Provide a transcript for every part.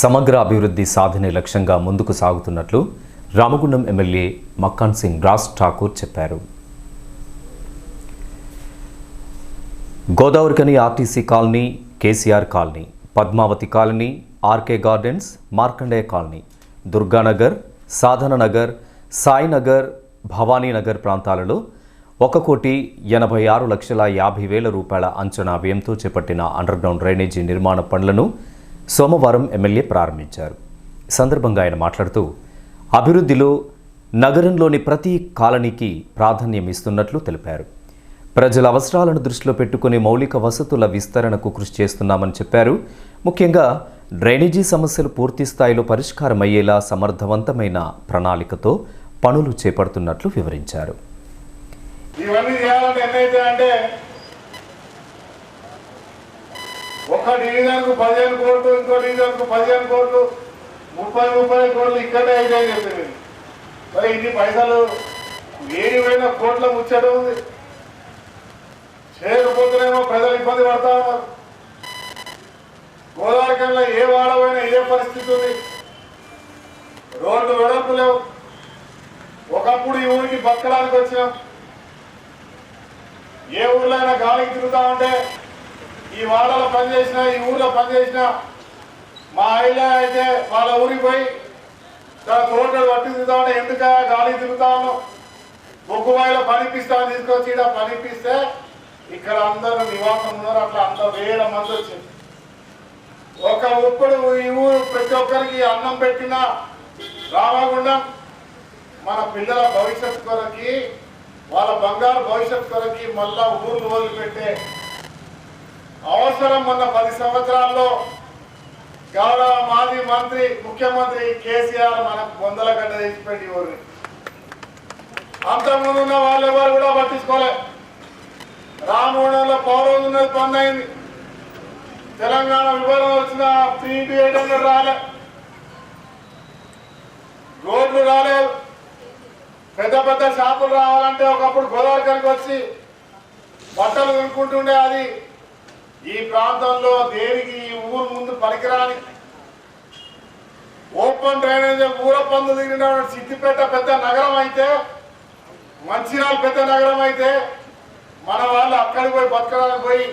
సమగ్ర అభివృద్ధి సాధనే లక్ష్యంగా ముందుకు సాగుతున్నట్లు రామగుండం ఎమ్మెల్యే మక్కాన్ సింగ్ రాజ్ ఠాకూర్ చెప్పారు. Godavarikhani RTC colony KCR colony Padmavathi colony RK gardens Markandeya colony Durganagar Sadhana Nagar Sainagar Bhavaninagar ప్రాంతాలలో ఒక కోటి ఎనభై ఆరు లక్షల యాభై వేల రూపాయల అంచనా వ్యయంతో చేపట్టిన అండర్గ్రౌండ్ డ్రైనేజీ నిర్మాణ పనులను సోమవారం ఎమ్మెల్యే ప్రారంభించారు. ఈ సందర్భంగా ఆయన మాట్లాడుతూ అభివృద్ధిలో నగరంలోని ప్రతి కాలనీకి ప్రాధాన్యం ఇస్తున్నట్లు తెలిపారు. ప్రజల అవసరాలను దృష్టిలో పెట్టుకుని మౌలిక వసతుల విస్తరణకు కృషి చేస్తున్నామని చెప్పారు. ముఖ్యంగా డ్రైనేజీ సమస్యలు పూర్తి స్థాయిలో పరిష్కారమయ్యేలా సమర్థవంతమైన ప్రణాళికతో పనులు చేపడుతున్నట్లు వివరించారు. ఇవన్నీ చేయాలని ఎన్నైతే అంటే ఒక డివిజన్కు పదిహేను కోట్లు ఇంకో డివిజన్కు పదిహేను కోట్లు ముప్పై ముప్పై కోట్లు ఇక్కడే అయితే చెప్పింది మరి ఇన్ని పైసలు ఏది పోయిన కోట్ల ముచ్చట ఉంది. చేయకపోతేనేమో ప్రజలు ఇబ్బంది పడతా ఉన్నారు. గోదావరి కన్నా ఏ వాడమైనా ఇదే పరిస్థితి ఉంది. రోడ్లు వెడల్పు లేవు. ఒకప్పుడు ఈ ఊరికి బతకడానికి వచ్చినాం. ఏ ఊర్లో అయినా గాలికి తిరుగుతా ఉంటే ఈ వాడలో పనిచేసిన ఈ ఊర్లో పనిచేసిన మా ఆయన అయితే వాళ్ళ ఊరికి పోయి తన తోటలు పట్టి తిరుగుతా ఎందుక గాలి తిరుగుతాను బొగ్గు బొగ్గుబాయిలో పనిపిస్తాను తీసుకొచ్చి ఇక్కడ పనిపిస్తే ఇక్కడ అందరూ నివాసం ఉన్నారు అట్లా అందరూ వేల మంది వచ్చింది ఒక ఒక్కడు ఈ ఊరు ప్రతి ఒక్కరికి అన్నం పెట్టిన రామగుండం మన పిల్లల భవిష్యత్ కొరకి వాళ్ళ బంగారు భవిష్యత్ కొరకి మళ్ళా ఊర్లు వదిలిపెట్టే అవసరం మొన్న పది సంవత్సరాల్లో గౌరవ మాజీ మంత్రి ముఖ్యమంత్రి కేసీఆర్ మనకు వందల గంట తెచ్చిపెట్టి ఊరిని అంతకుముందు ఉన్న వాళ్ళు ఎవరు కూడా పట్టించుకోలే. రామగుండంలో పౌరం ఉన్నది పని అయింది తెలంగాణ విభజన వచ్చిన పీపీఐటీ రాలే. రోడ్లు రాలేదు. పెద్ద పెద్ద షాపులు రావాలంటే ఒకప్పుడు గోదావరికి వచ్చి బట్టలు కొనుక్కుంటుండే అది ఈ ప్రాంతంలో దేనికి ఈ ఊరు ముందు పనికిరాని ఓపెన్ డ్రైనేజ్ ఊర పందు దిగిన సిద్దిపేట పెద్ద నగరం అయితే మంచిర్యాల పెద్ద నగరం అయితే మన వాళ్ళు అక్కడికి పోయి బతకడానికి పోయి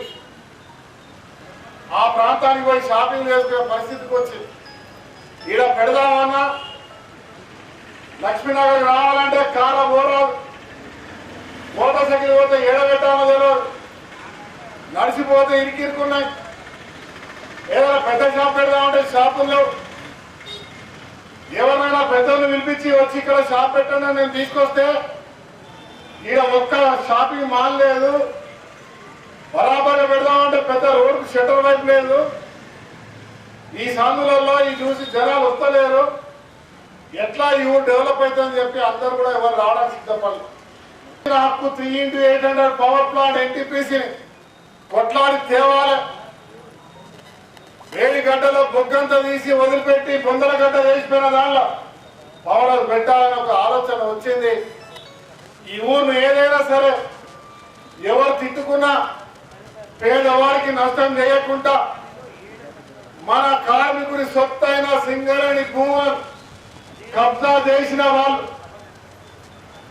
ఆ ప్రాంతానికి పోయి షాపింగ్ చేసుకునే పరిస్థితికి వచ్చింది. ఈడ పెడదామన్నా లక్ష్మీనగర్ రావాలంటే కార పోరాదు. మోటార్ సైకిల్ పోతే ఏడబెట్టామో తెలియదు నడిచిపోతే ఇరికిరుకున్నాయి. ఏదైనా పెద్ద షాప్ పెడదామంటే షాపులు ఎవరైనా పెద్దలు పిలిపించి వచ్చి ఇక్కడ షాప్ పెట్టండి నేను తీసుకొస్తే ఈడ ఒక్క షాపింగ్ మాల్ లేదు. బరాబర్ పెడదామంటే పెద్ద రోడ్డు షట్టర్ వైపు లేదు. ఈ సందులలో ఈ చూసి జనాలు వస్తలేరు. ఎట్లా ఈ ఊరు డెవలప్ అవుతుందని చెప్పి అందరూ కూడా ఎవరు రావడానికి సిద్ధపడలేదు. హక్కు three into eight hundred power plant ఎన్టీపీసీని కొట్లాడి తేవాలి. వేడి గడ్డలో బొగ్గంతా తీసి వదిలిపెట్టి బొందల గడ్డ వేసిపోయిన దానిలో పవర్ పెట్టాలని ఒక ఆలోచన వచ్చింది. ఈ ఊరు ఏదైనా సరే ఎవరు తిట్టుకున్నా పేదవారికి నష్టం చేయకుండా మన కార్మికుడి సొత్తైన సింగరేణి భూమర్ కబ్జా చేసిన వాళ్ళు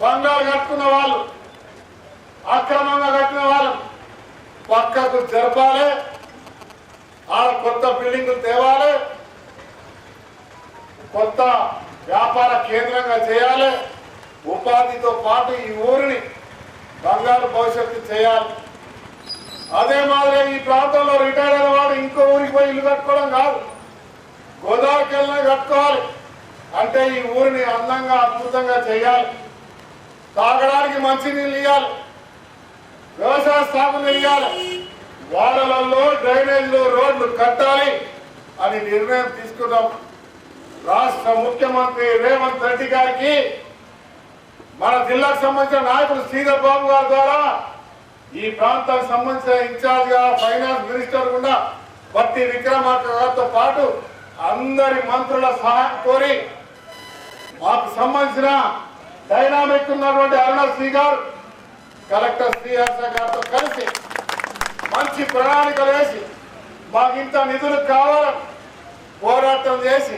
బంగారు కట్టుకున్న వాళ్ళు అక్రమంగా కట్టిన వాళ్ళు పక్కకు జరపాలి ఆ కొత్త బిల్డింగులు తేవాలి. కొత్త వ్యాపార కేంద్రంగా చేయాలి. ఉపాధితో పాటు ఈ ఊరిని బంగారు భవిష్యత్తు చేయాలి. అదే మాదిరి ఈ ప్రాంతంలో రిటైర్ అయిన వాడు ఇంకో ఊరికి పోయి ఇల్లు కట్టుకోవడం కాదు. గోదావరికి వెళ్ళినా కట్టుకోవాలి. అంటే ఈ ఊరిని అందంగా అద్భుతంగా చేయాలి. తాగడానికి మంచి నీళ్ళు ఇవ్వాలి వ్యవసాయ స్థాపన చేయాలి. వాడలలో డ్రైనేజీలు రోడ్లు కట్టాలి అని నిర్ణయం తీసుకున్నాం. రాష్ట్ర ముఖ్యమంత్రి రేవంత్ రెడ్డి గారికి మన జిల్లాకు సంబంధించిన నాయకుడు శ్రీధర్ బాబు గారి ద్వారా ఈ ప్రాంతానికి సంబంధించిన ఇన్ఛార్జ్గా ఫైనాన్స్ మినిస్టర్ కూడా బట్టి విక్రమార్క గారితో పాటు అందరి మంత్రుల సహాయం కోరి మాకు సంబంధించిన డైనామిక్ ఉన్నటువంటి అరుణ శ్రీ గారు కలెక్టర్ శ్రీహర్ష గారితో కలిసి మంచి ప్రణాళికలు వేసి మాకు ఇంత నిధులు కావాలని పోరాటం చేసి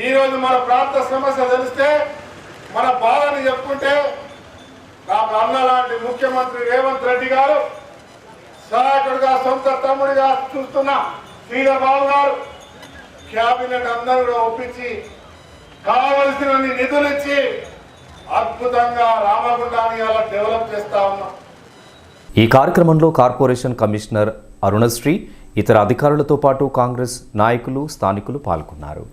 ఈరోజు మన ప్రాంత సమస్య తెలిస్తే మన బాధని చెప్పుకుంటే నాకు అన్న లాంటి ముఖ్యమంత్రి రేవంత్ రెడ్డి గారు సహాయకుడిగా సొంత తమ్ముడిగా చూస్తున్న శ్రీధర్ బాబు గారు క్యాబినెట్ అందరూ ఒప్పించి కావలసిన నిధులు ఇచ్చి అద్భుతంగా రామ అలా డెవలప్ చేస్తా ఉన్నాం ఈ కార్యక్రమంలో కార్పొరేషన్ కమిషనర్ అరుణశ్రీ ఇతర అధికారులతో పాటు కాంగ్రెస్ నాయకులు స్థానికులు పాల్గొన్నారు.